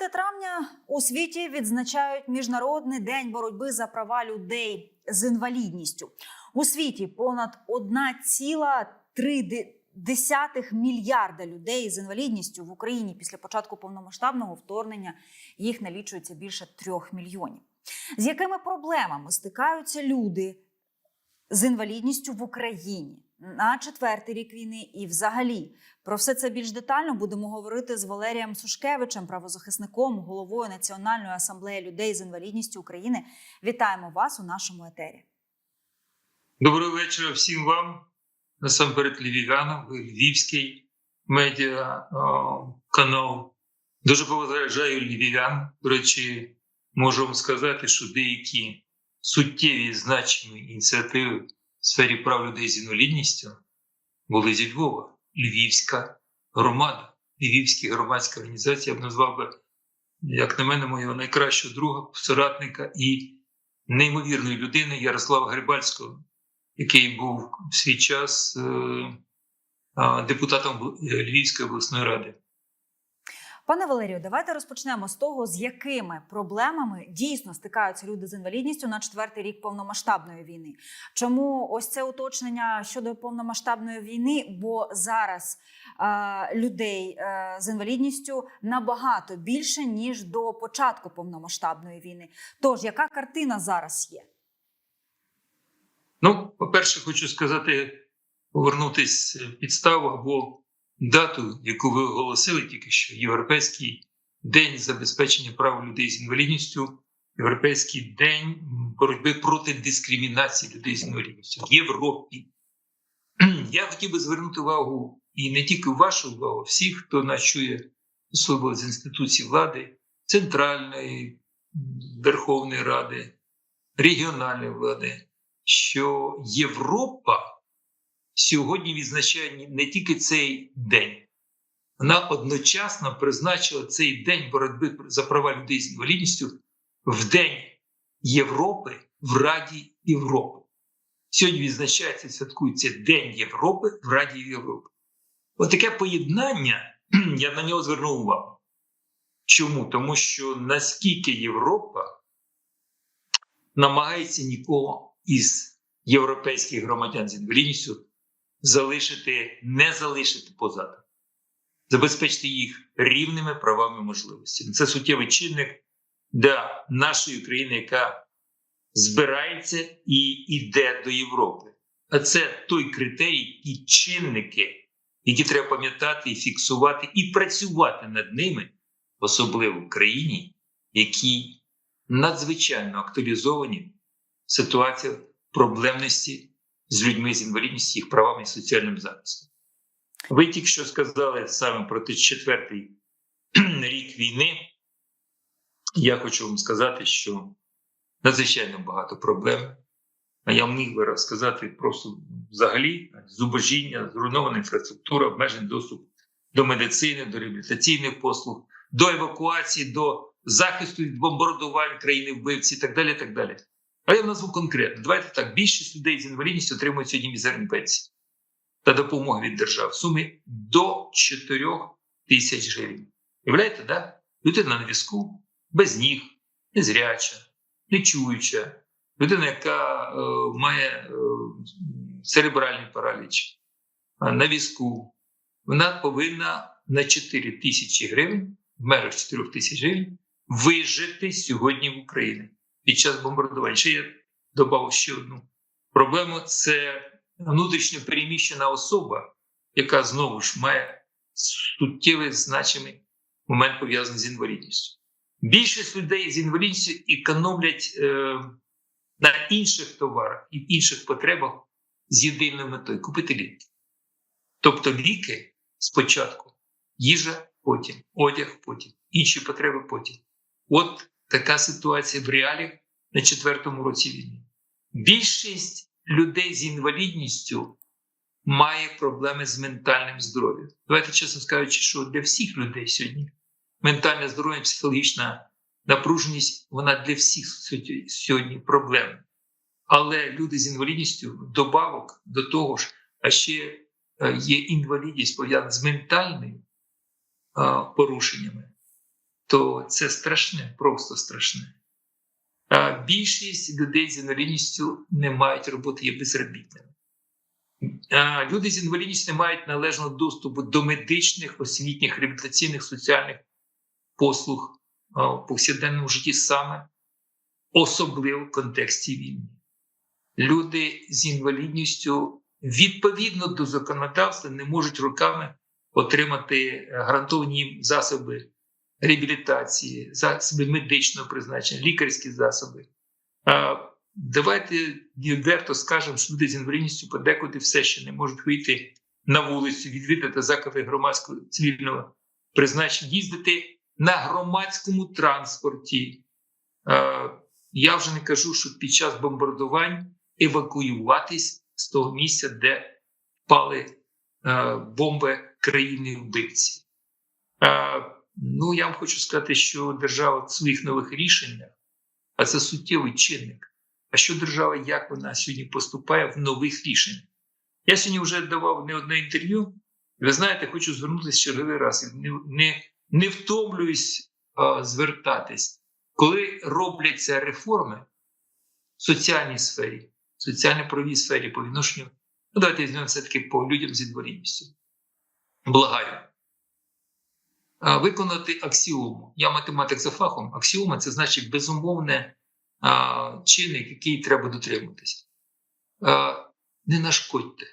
4 травня у світі відзначають міжнародний день боротьби за права людей з інвалідністю. У світі понад 1,3 мільярда людей з інвалідністю в Україні після початку повномасштабного вторгнення їх налічується більше трьох мільйонів. З якими проблемами стикаються люди з інвалідністю в Україні на четвертий рік війни і взагалі про все це більш детально будемо говорити з Валерієм Сушкевичем, правозахисником, головою Національної асамблеї людей з інвалідністю України. Вітаємо вас у нашому етері. Доброго вечора всім вам. Насамперед львів'янам, львівський медіа канал. Дуже поважаю львів'ян. До речі, можу вам сказати, що деякі суттєві значимі ініціативи в сфері прав людей з інвалідністю були зі Львова. Львівська громада, Львівська громадська організація, я б назвав би, як на мене, моєго найкращого друга, соратника і неймовірної людини Ярослава Грибальського, який був в свій час е, депутатом Львівської обласної ради. Пане Валерію, давайте розпочнемо з того, з якими проблемами дійсно стикаються люди з інвалідністю на четвертий рік повномасштабної війни. Чому ось це уточнення щодо повномасштабної війни? Бо зараз е, людей е, з інвалідністю набагато більше ніж до початку повномасштабної війни. Тож, яка картина зараз є? Ну, по-перше, хочу сказати, повернутися підставу або дату, яку ви оголосили тільки що Європейський день забезпечення прав людей з інвалідністю, Європейський день боротьби проти дискримінації людей з інвалідністю в Європі. Я хотів би звернути увагу і не тільки вашу увагу, всіх, хто нас чує, особливо з інституцій влади, центральної Верховної Ради, регіональної влади, що Європа сьогодні відзначає не тільки цей день, вона одночасно призначила цей день боротьби за права людей з інвалідністю в День Європи в Раді Європи. Сьогодні відзначається святкується День Європи в Раді Європи. Отаке поєднання, я на нього звернув увагу. Чому? Тому що наскільки Європа намагається нікого із європейських громадян з інвалідністю залишити, не залишити позаду, забезпечити їх рівними правами можливостями. Це суттєвий чинник для нашої країни, яка збирається і йде до Європи. А це той критерій і чинники, які треба пам'ятати і фіксувати, і працювати над ними, особливо в країні, які надзвичайно актуалізовані ситуація проблемності з людьми з інвалідністю, їх правами і соціальним захистом. Ви тільки що сказали саме про той четвертий рік війни. Я хочу вам сказати, що надзвичайно багато проблем. А я міг би розказати просто взагалі зубожіння, зруйнована інфраструктура, обмежений доступ до медицини, до реабілітаційних послуг, до евакуації, до захисту від бомбардувань країни вбивці і так далі. так далі. А я назву конкретно. Давайте так: більшість людей з інвалідністю отримують сьогодні мізерні пенсії та допомоги від держав в сумі до 4 тисяч гривень. Уявляєте, да? Людина на візку, без ніг, незряча, нечуюча, людина, яка е, має е, церебральний параліч на візку, вона повинна на 4 тисячі гривень, в межах 4 тисяч гривень, вижити сьогодні в Україні під час бомбардувань. Ще я додав ще одну проблему: це внутрішньо переміщена особа, яка знову ж має суттєвий значимий момент пов'язаний з інвалідністю. Більшість людей з інвалідністю економлять е, на інших товарах і інших потребах з єдиною метою купити ліки. Тобто ліки спочатку, їжа потім, одяг потім, інші потреби потім. От така ситуація в реаліях на четвертому році війни. Більшість людей з інвалідністю має проблеми з ментальним здоров'ям. Давайте чесно скажучи, що для всіх людей сьогодні ментальне здоров'я, психологічна напруженість вона для всіх сьогодні проблема. Але люди з інвалідністю добавок до того ж, а ще є інвалідність пов'язана з ментальними порушеннями то це страшне, просто страшне. А більшість людей з інвалідністю не мають роботи, є безробітними. А Люди з інвалідністю не мають належного доступу до медичних, освітніх, реабілітаційних, соціальних послуг в повсякденному житті саме, особливо в контексті війни. Люди з інвалідністю відповідно до законодавства не можуть руками отримати гарантовані їм засоби реабілітації, засоби медичного призначення, лікарські засоби. Давайте відверто скажемо, що люди з інвалідністю подекуди все ще не можуть вийти на вулицю, відвідати заклади громадського цивільного призначення, їздити на громадському транспорті. Я вже не кажу, що під час бомбардувань евакуюватись з того місця, де впали бомби країни вбивці. Е, Ну, я вам хочу сказати, що держава в своїх нових рішеннях, а це суттєвий чинник. А що держава, як вона сьогодні поступає в нових рішеннях? Я сьогодні вже давав не одне інтерв'ю. Ви знаєте, хочу звернутися черговий раз. Не, не, не втомлююсь а, звертатись. Коли робляться реформи в соціальній сфері, в соціально-правовій сфері по відношенню, ну давайте візьмемо все-таки по людям з інвалідністю. Благаю. Виконати аксіому. Я математик за фахом. Аксіома це значить безумовне чинник, який треба дотримуватися. Не нашкодьте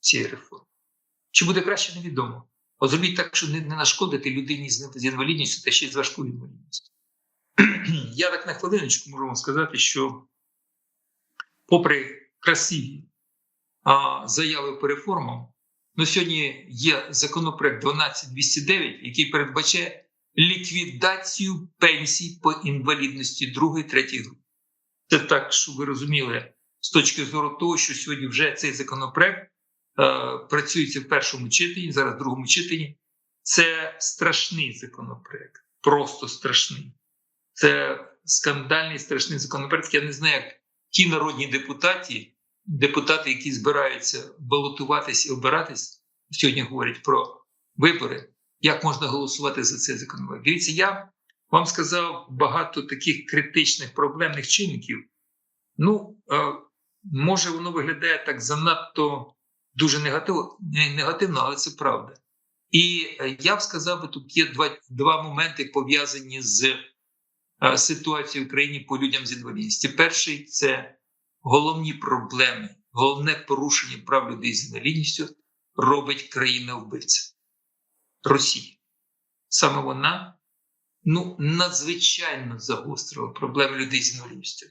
цієї реформи. Чи буде краще, невідомо. От зробіть так, щоб не, не нашкодити людині з інвалідністю та ще й з важкою інвалідністю. Я так на хвилиночку можу вам сказати, що, попри красиві а, заяви по реформам, ну, сьогодні є законопроект 12209, який передбачає ліквідацію пенсій по інвалідності другої, третьої групи. Це так, щоб ви розуміли, з точки зору того, що сьогодні вже цей законопроект е, працюється в першому читанні, зараз в другому читанні. Це страшний законопроект, просто страшний. Це скандальний страшний законопроект. Я не знаю, як ті народні депутати, депутати, які збираються балотуватись і обиратись, сьогодні говорять про вибори як можна голосувати за цей законопроект. Дивіться, я вам сказав багато таких критичних проблемних чинників. Ну, е, може, воно виглядає так занадто дуже негативно, але це правда. І е, я б сказав, тут є два, два моменти пов'язані з е, ситуацією в Україні по людям з інвалідністю. Перший це головні проблеми, головне порушення прав людей з інвалідністю робить країна вбивця. Росії. Саме вона ну, надзвичайно загострила проблеми людей з інвалідністю.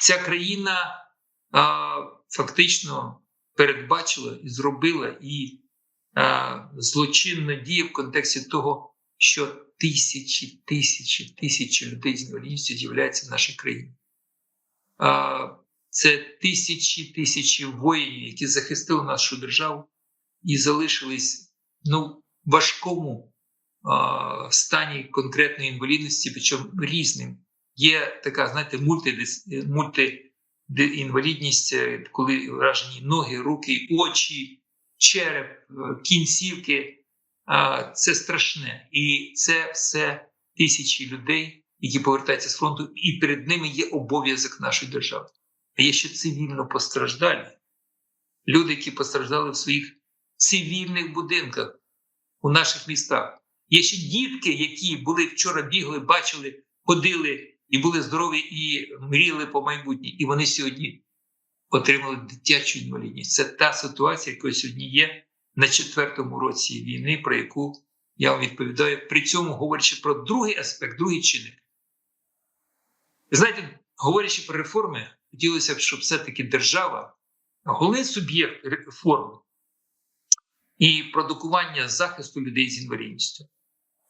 Ця країна а, фактично передбачила і зробила і а, злочинно діє в контексті того, що тисячі, тисячі, тисячі людей з інвалідністю з'являються в нашій країні. А, це тисячі тисячі воїнів, які захистили нашу державу і залишились ну, важкому а, стані конкретної інвалідності, причому різним. Є така, знаєте, мультиінвалідність, коли вражені ноги, руки, очі, череп, е, кінцівки. А, це страшне. І це все тисячі людей, які повертаються з фронту, і перед ними є обов'язок нашої держави. А є ще цивільно постраждалі. Люди, які постраждали в своїх цивільних будинках у наших містах. Є ще дітки, які були вчора бігли, бачили, ходили і були здорові, і мріяли по майбутнє. І вони сьогодні отримали дитячу інвалідність. Це та ситуація, яка сьогодні є на четвертому році війни, про яку я вам відповідаю. При цьому говорячи про другий аспект, другий чинник. Знаєте, говорячи про реформи, хотілося б, щоб все-таки держава, головний суб'єкт реформ і продукування захисту людей з інвалідністю,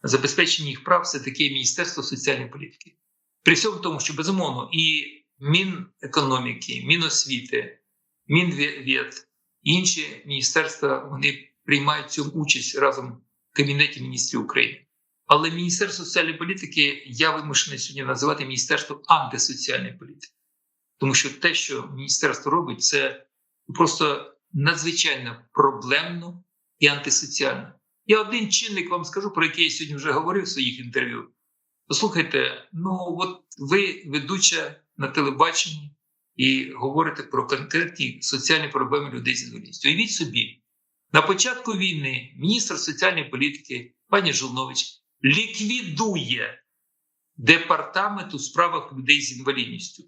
забезпечення їх прав це таке Міністерство соціальної політики. При всьому тому, що безумовно і Мінекономіки, Міносвіти, Мінвєд, інші міністерства вони приймають цьому участь разом в Кабінеті міністрів України. Але Міністерство соціальної політики я вимушений сьогодні називати Міністерство антисоціальної політики. Тому що те, що міністерство робить, це просто надзвичайно проблемно і антисоціально. Я один чинник вам скажу, про який я сьогодні вже говорив в своїх інтерв'ю. Послухайте, ну от ви ведуча на телебаченні і говорите про конкретні соціальні проблеми людей з інвалідністю. Уявіть собі, на початку війни міністр соціальної політики пані Жолнович ліквідує департамент у справах людей з інвалідністю,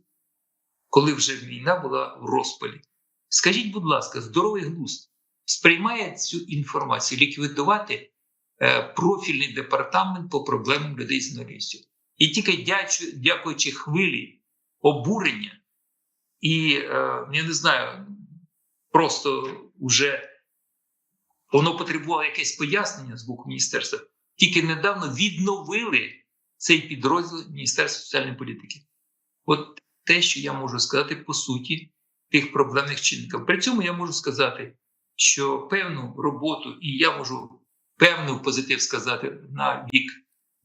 коли вже війна була в розпалі. Скажіть, будь ласка, здоровий глузд сприймає цю інформацію ліквідувати е, профільний департамент по проблемам людей з інвалідністю. І тільки дякуючи хвилі обурення, і е, я не знаю, просто вже воно потребувало якесь пояснення з боку міністерства. Тільки недавно відновили цей підрозділ Міністерства соціальної політики. От те, що я можу сказати по суті тих проблемних чинників. При цьому я можу сказати, що певну роботу, і я можу певний позитив сказати на бік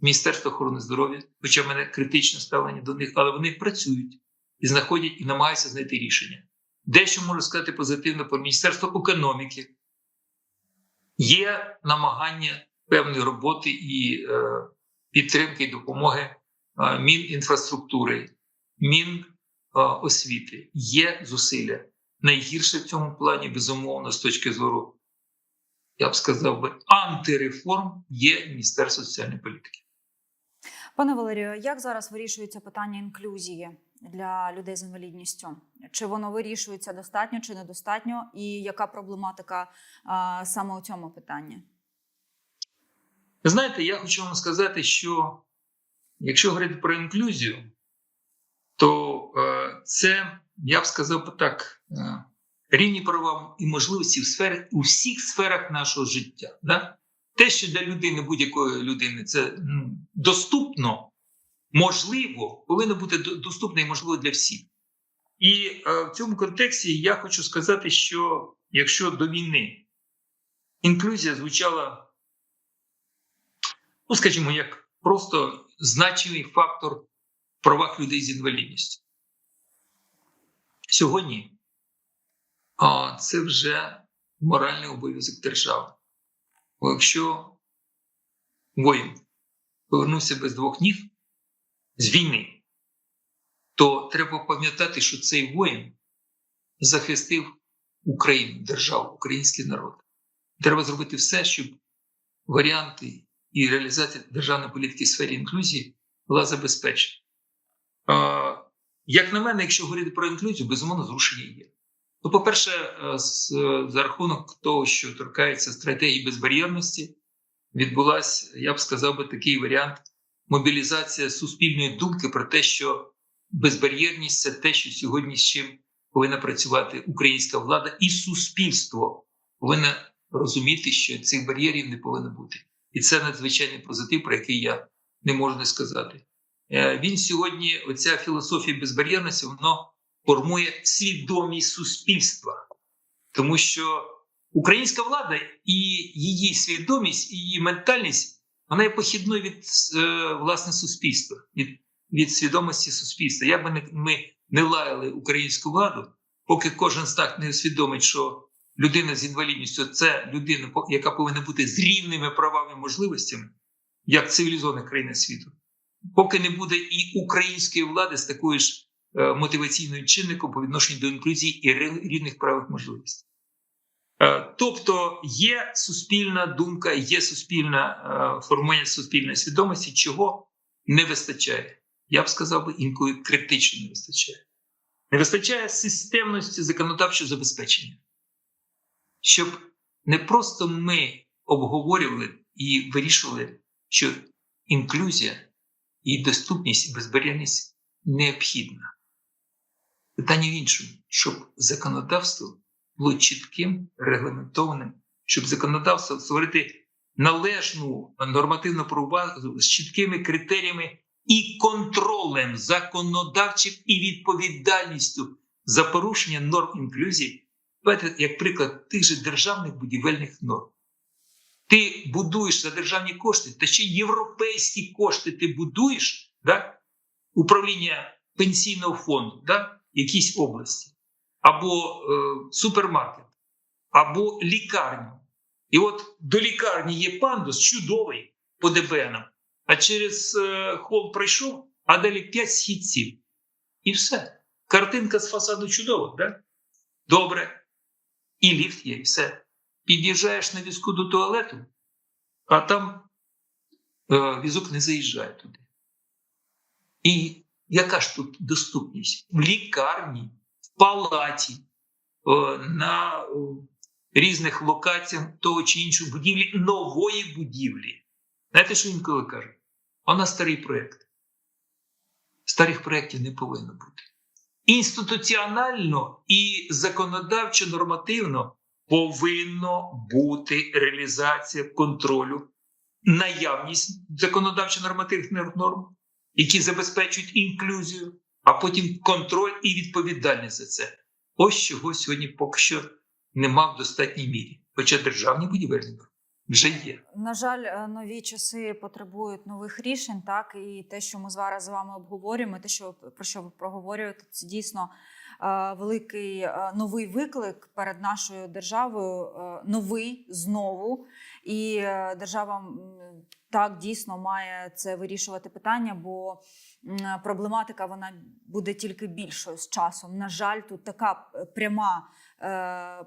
Міністерства охорони здоров'я, хоча в мене критичне ставлення до них, але вони працюють і знаходять і намагаються знайти рішення. Дещо можу сказати позитивно про Міністерство економіки. Є намагання певної роботи і е, підтримки і допомоги е, Мінінфраструктури, Міносвіти. Є зусилля. Найгірше в цьому плані, безумовно, з точки зору, я б сказав би, антиреформ є Міністерство соціальної політики. Пане Валерію, як зараз вирішується питання інклюзії для людей з інвалідністю? Чи воно вирішується достатньо чи недостатньо? І яка проблематика а, саме у цьому питанні? Знаєте, я хочу вам сказати, що якщо говорити про інклюзію, то е, це, я б сказав так, е, рівні права і можливості в сфері, у всіх сферах нашого життя. Да? Те, що для людини, будь-якої людини, це ну, доступно, можливо, повинно бути до- доступно і можливо для всіх. І е, в цьому контексті я хочу сказати, що якщо до війни інклюзія звучала ну, скажімо, як просто значимий фактор в правах людей з інвалідністю. Сьогодні а, це вже моральний обов'язок держави. Якщо воїн повернувся без двох ніг з війни, то треба пам'ятати, що цей воїн захистив Україну, державу, український народ. Треба зробити все, щоб варіанти і реалізація державної політики в сфері інклюзії була забезпечена. Як на мене, якщо говорити про інклюзію, безумовно, зрушення є. Ну, по-перше, е, за рахунок того, що торкається стратегії безбар'єрності, відбулася, я б сказав би, такий варіант мобілізація суспільної думки про те, що безбар'єрність це те, що сьогодні з чим повинна працювати українська влада і суспільство повинна розуміти, що цих бар'єрів не повинно бути. І це надзвичайний позитив, про який я не можу не сказати. Е, Він сьогодні, оця філософія безбар'єрності, воно формує свідомість суспільства, тому що українська влада і її свідомість, і її ментальність вона є похідною від е, власне суспільства, від, від свідомості суспільства. Як би ми не лаяли українську владу, поки кожен з так не усвідомить, що людина з інвалідністю це людина, яка повинна бути з рівними правами і можливостями, як цивілізована країна світу. Поки не буде і української влади з такою ж е, мотиваційною чинником по відношенню до інклюзії і рівних прав і можливостей. Е, Тобто є суспільна думка, є суспільне е, формування суспільної свідомості, чого не вистачає. Я б сказав би, інколи критично не вистачає. Не вистачає системності законодавчого забезпечення щоб не просто ми обговорювали і вирішували, що інклюзія і доступність і безбар'єрність необхідна. Питання в іншому, щоб законодавство було чітким, регламентованим, щоб законодавство створити належну нормативну правову базу з чіткими критеріями і контролем законодавчим і відповідальністю за порушення норм інклюзії як приклад тих же державних будівельних норм. Ти будуєш за державні кошти, та ще європейські кошти ти будуєш, да? управління пенсійного фонду, да? якійсь області, або е, супермаркет, або лікарню. І от до лікарні є пандус чудовий по ДБНам. а через е, хол пройшов, а далі 5 східців. І все. Картинка з фасаду чудова, да? Добре. І ліфт є, і все. Під'їжджаєш на візку до туалету, а там е, візок не заїжджає туди. І яка ж тут доступність? В лікарні, в палаті, е, на е, різних локаціях того чи іншої будівлі, нової будівлі. Знаєте, що інколи кажуть? А у нас старий проєкт. Старих проєктів не повинно бути. Інституціонально і законодавчо нормативно повинно бути реалізація контролю, наявність законодавчо-нормативних норм, які забезпечують інклюзію, а потім контроль і відповідальність за це. Ось чого сьогодні поки що нема в достатній мірі. Хоча державні будівельні вже є. На жаль, е, нові часи потребують нових рішень, так і те, що ми зараз з вами обговорюємо, те, що про що ви проговорюєте, це дійсно великий новий виклик перед нашою державою, новий знову. І е, держава так дійсно має це вирішувати питання, бо проблематика вона буде тільки більшою з часом. На жаль, тут така е, пряма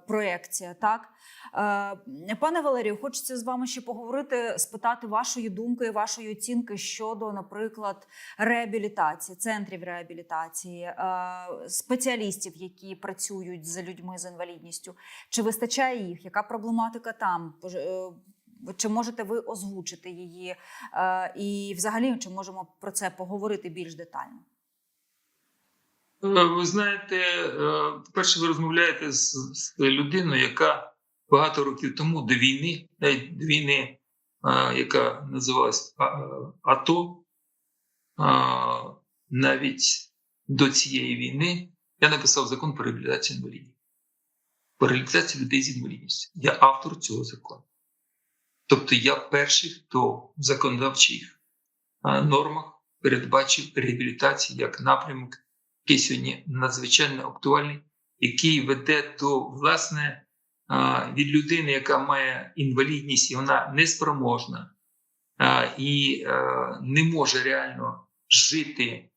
проекція. Так, Е, пане Валерію, хочеться з вами ще поговорити, спитати вашої думки, вашої оцінки щодо, наприклад, реабілітації, центрів реабілітації, е, спеціалістів, які працюють з людьми з інвалідністю. Чи вистачає їх? Яка проблематика там? Е, Чи можете ви озвучити її? Е, І, взагалі, чи можемо про це поговорити більш детально? Е, Ви знаєте, е, перше, ви розмовляєте з, з людиною, яка багато років тому до війни, навіть до війни, е, яка називалась АТО, навіть до цієї війни я написав закон про реабілітацію інвалідів. Про реабілітацію людей з інвалідністю. Я автор цього закону. Тобто я перший, хто в законодавчих нормах передбачив реабілітацію як напрямок який сьогодні надзвичайно актуальний, який веде до власне від людини, яка має інвалідність, і вона неспроможна і не може реально жити,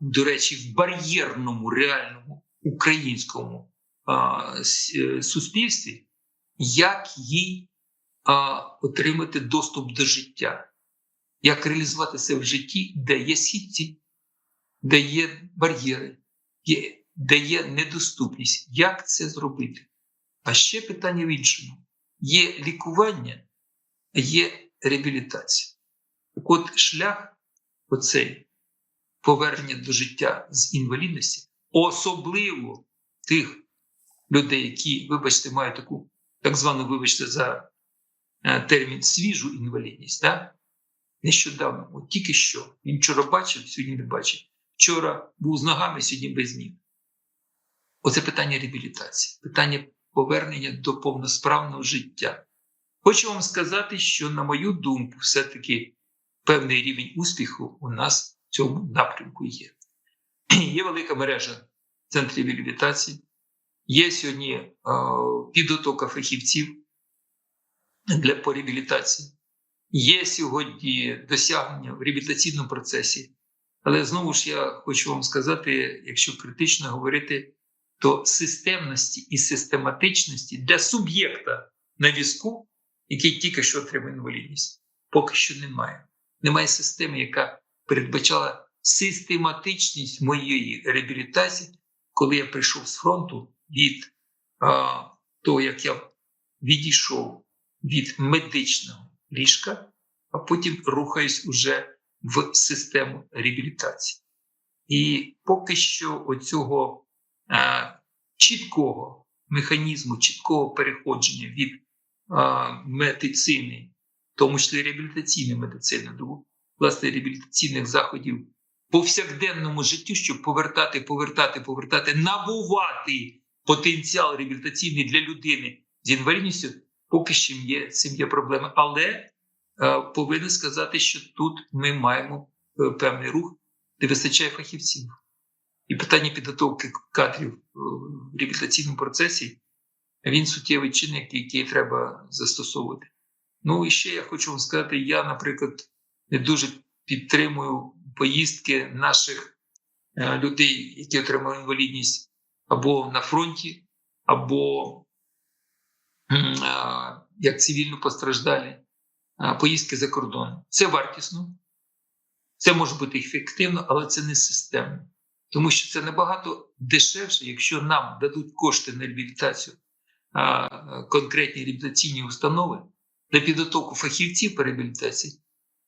до речі, в бар'єрному реальному українському е, суспільстві, як їй отримати доступ до життя, як реалізувати себе в житті, де є східці де є бар'єри, де є недоступність. Як це зробити? А ще питання в іншому: є лікування, а є реабілітація. Так от шлях оцей повернення до життя з інвалідності, особливо тих людей, які, вибачте, мають таку так звану, вибачте, за е, термін свіжу інвалідність. Да? Нещодавно, от тільки що, він вчора бачив, сьогодні не бачить. Вчора був з ногами, сьогодні без ніг. Оце питання реабілітації, питання повернення до повносправного життя. Хочу вам сказати, що, на мою думку, все-таки певний рівень успіху у нас в цьому напрямку є. Є велика мережа центрів реабілітації, є сьогодні е, підготовка фахівців для по реабілітації, є сьогодні досягнення в реабілітаційному процесі. Але знову ж я хочу вам сказати, якщо критично говорити, то системності і систематичності для суб'єкта на візку, який тільки що отримав інвалідність, поки що немає. Немає системи, яка передбачала систематичність моєї реабілітації, коли я прийшов з фронту від а, того, як я відійшов від медичного ліжка, а потім рухаюсь уже в систему реабілітації. І поки що оцього е, чіткого механізму, чіткого переходження від е, медицини, в тому числі реабілітаційної медицини, до власне реабілітаційних заходів повсякденному життю, щоб повертати, повертати, повертати, набувати потенціал реабілітаційний для людини з інвалідністю, поки що є цим є проблема. Але повинен сказати, що тут ми маємо е, певний рух, де вистачає фахівців. І питання підготовки кадрів е, в реабілітаційному процесі він суттєвий чинник, який треба застосовувати. Ну і ще я хочу вам сказати: я, наприклад, не дуже підтримую поїздки наших е, людей, які отримали інвалідність або на фронті, або е, як цивільно постраждалі, е, поїздки за кордон. Це вартісно, це може бути ефективно, але це не системно. Тому що це набагато дешевше, якщо нам дадуть кошти на реабілітацію а, конкретні реабілітаційні установи на підготовку фахівців по реабілітації,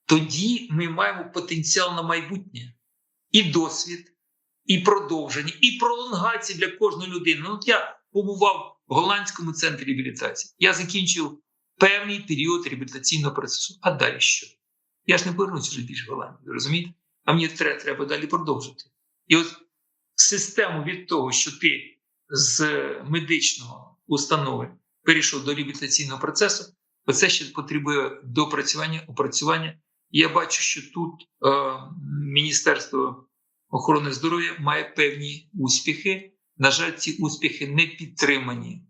тоді ми маємо потенціал на майбутнє і досвід, і продовження, і пролонгації для кожної людини. Ну, от я побував в голландському центрі реабілітації. Я закінчив певний період реабілітаційного процесу. А далі що? Я ж не повернуся вже більше в розумієте? А мені треба, треба далі продовжити. І от систему від того, що ти з медичного установи перейшов до реабілітаційного процесу, оце ще потребує допрацювання, опрацювання. Я бачу, що тут е, Міністерство охорони здоров'я має певні успіхи. На жаль, ці успіхи не підтримані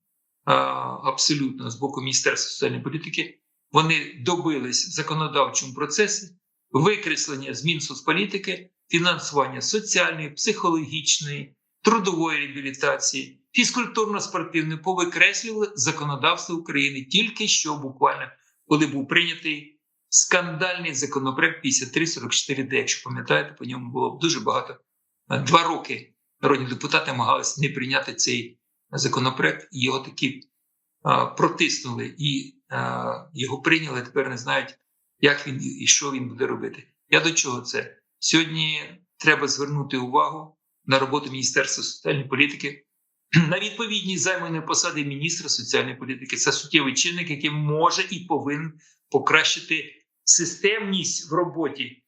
абсолютно з боку Міністерства соціальної політики. Вони добились в законодавчому процесі викреслення змін соцполітики, фінансування соціальної, психологічної, трудової реабілітації, фізкультурно-спортивної повикреслювали законодавство України тільки що буквально, коли був прийнятий скандальний законопроект 5344Д. Якщо пам'ятаєте, по ньому було дуже багато. Два роки народні депутати намагалися не прийняти цей законопроект, його таки протиснули і його прийняли. Тепер не знають, як він і що він буде робити. Я до чого це? Сьогодні треба звернути увагу на роботу Міністерства соціальної політики. На відповідність займаної посади міністра соціальної політики це суттєвий чинник, який може і повинен покращити системність в роботі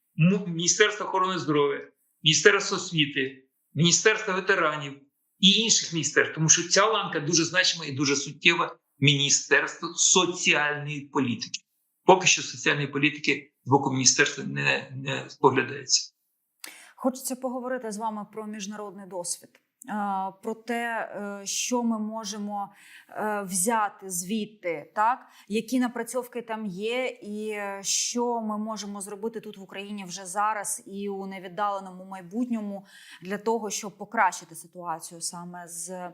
Міністерства охорони здоров'я, Міністерства освіти, Міністерства ветеранів і інших міністерств, тому що ця ланка дуже значима і дуже суттєва Міністерство соціальної політики. Поки що соціальної політики з боку міністерства не, не споглядається. Хочеться поговорити з вами про міжнародний досвід, про те, е, що ми можемо е, взяти звідти, так які напрацьовки там є, і е, що ми можемо зробити тут в Україні вже зараз і у невіддаленому майбутньому для того, щоб покращити ситуацію саме з. е,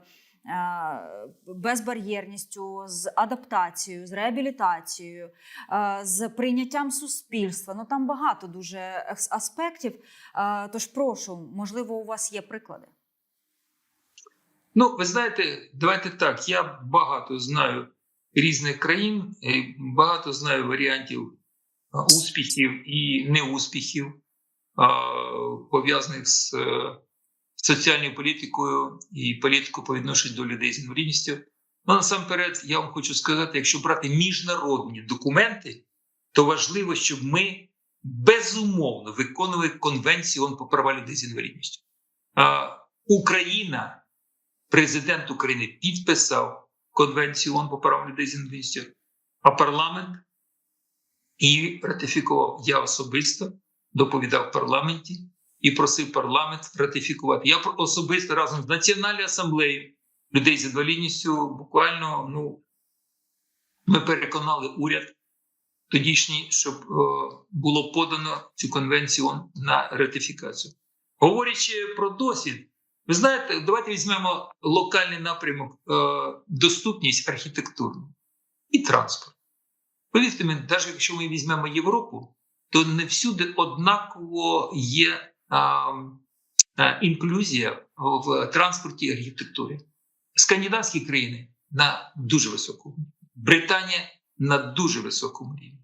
Безбар'єрністю, з адаптацією, з реабілітацією, е, з прийняттям суспільства. Ну там багато дуже аспектів. Е, Тож прошу, можливо, у вас є приклади. Ну, ви знаєте, давайте так. Я багато знаю різних країн, багато знаю варіантів успіхів і неуспіхів, пов'язаних з е, соціальною політикою і політикою по відношенню до людей з інвалідністю. Ну, насамперед, я вам хочу сказати, якщо брати міжнародні документи, то важливо, щоб ми безумовно виконували Конвенцію по права людей з інвалідністю. Україна президент України підписав Конвенцію ООН по правам людей з інвалідністю, а парламент її ратифікував. Я особисто доповідав в парламенті і просив парламент ратифікувати. Я особисто разом з Національною асамблеєю людей з інвалідністю буквально ну, ми переконали уряд тодішній, щоб е, було подано цю конвенцію на ратифікацію. Говорячи про досвід, ви знаєте, давайте візьмемо локальний напрямок е, доступність архітектурну і транспорт. Повірте мені, навіть якщо ми візьмемо Європу, то не всюди однаково є а, а, інклюзія в транспорті і архітектурі. Скандинавські країни на дуже високому рівні, Британія на дуже високому рівні.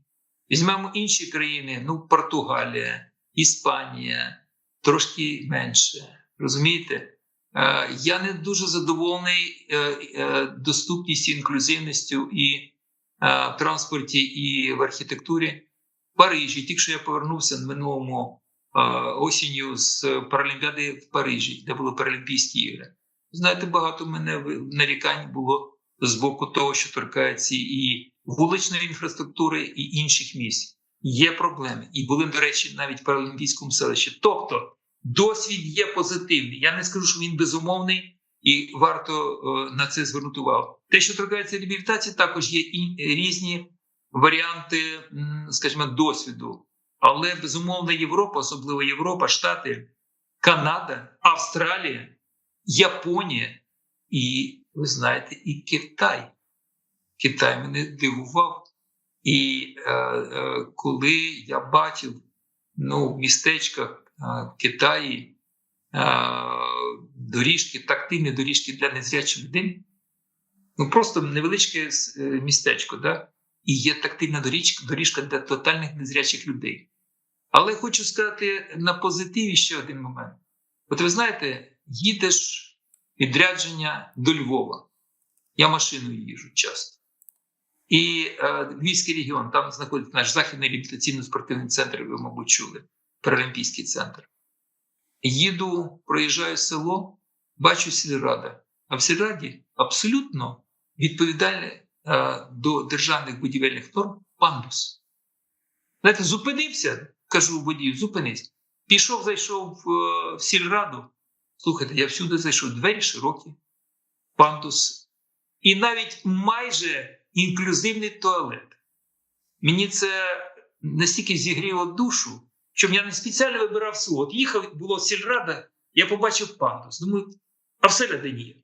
Візьмемо інші країни, ну, Португалія, Іспанія, трошки менше. Розумієте? Е, Я не дуже задоволений е, е, доступністю, інклюзивністю і транспорті, і в архітектурі. В Парижі. Тільки що я повернувся минулому осінню з Паралімпіади в Парижі, де були Паралімпійські ігри. Знаєте, багато в мене нарікань було з боку того, що торкається і вуличної інфраструктури, і інших місць. Є проблеми. І були, до речі, навіть в Паралімпійському селищі. Тобто, досвід є позитивний. Я не скажу, що він безумовний, і варто е, на це звернути увагу. Те, що торкається реабілітації, також є і різні варіанти, скажімо, досвіду. Але безумовно Європа, особливо Європа, Штати, Канада, Австралія, Японія і, ви знаєте, і Китай. Китай мене дивував. І е, е, коли я бачив ну, в містечках е, Китаї доріжки, тактильні доріжки для незрячих людей, ну просто невеличке е, містечко, да? і є тактильна доріжка, доріжка для тотальних незрячих людей. Але хочу сказати на позитиві ще один момент. От ви знаєте, їдеш відрядження до Львова. Я машиною їжджу часто. І е, Львівський регіон, там знаходиться наш західний реабілітаційно-спортивний центр, ви, мабуть, чули, Паралімпійський центр. Їду, проїжджаю село, бачу сільрада. А в сільраді абсолютно відповідальне е, до державних будівельних норм пандус. Знаєте, зупинився, кажу водію, зупинись. Пішов, зайшов в, е, в сільраду. Слухайте, я всюди зайшов, двері широкі, пандус. І навіть майже інклюзивний туалет. Мені це настільки зігріло душу, що я не спеціально вибирав село. От їхав, було сільрада, я побачив пандус. Думаю, а всередині як.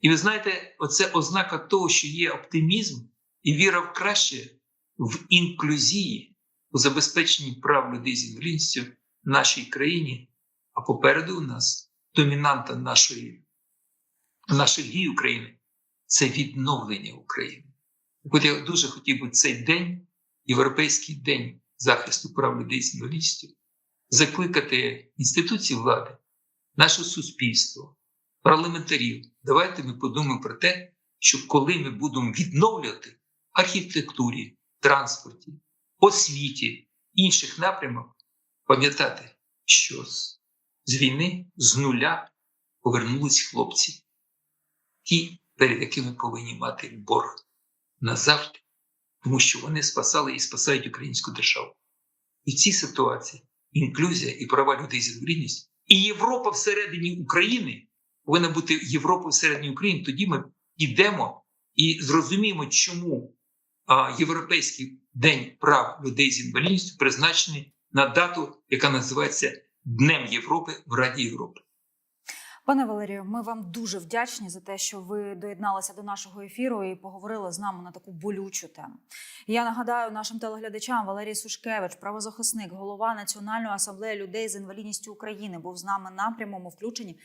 І ви знаєте, оце ознака того, що є оптимізм і віра в краще в інклюзії, у забезпеченні прав людей з інвалідністю в нашій країні. А попереду у нас домінанта нашої, наших дій України це відновлення України. От я дуже хотів би цей день, Європейський день захисту прав людей з інвалідністю, закликати інституції влади, наше суспільство, парламентарів. Давайте ми подумаємо про те, що коли ми будемо відновлювати архітектурі, транспорті, освіті, інших напрямок, пам'ятати, що з, війни з нуля повернулись хлопці, ті, перед якими повинні мати борг назавжди, тому що вони спасали і спасають українську державу. І в цій ситуації інклюзія і права людей з інвалідністю, і Європа всередині України повинна бути Європа всередині України. Тоді ми йдемо і зрозуміємо, чому Європейський день прав людей з інвалідністю призначений на дату, яка називається Днем Європи в Раді Європи. Пане Валерію, ми вам дуже вдячні за те, що ви доєдналися до нашого ефіру і поговорили з нами на таку болючу тему. Я нагадаю нашим телеглядачам Валерій Сушкевич, правозахисник, голова Національної асамблеї людей з інвалідністю України, був з нами на прямому включенні.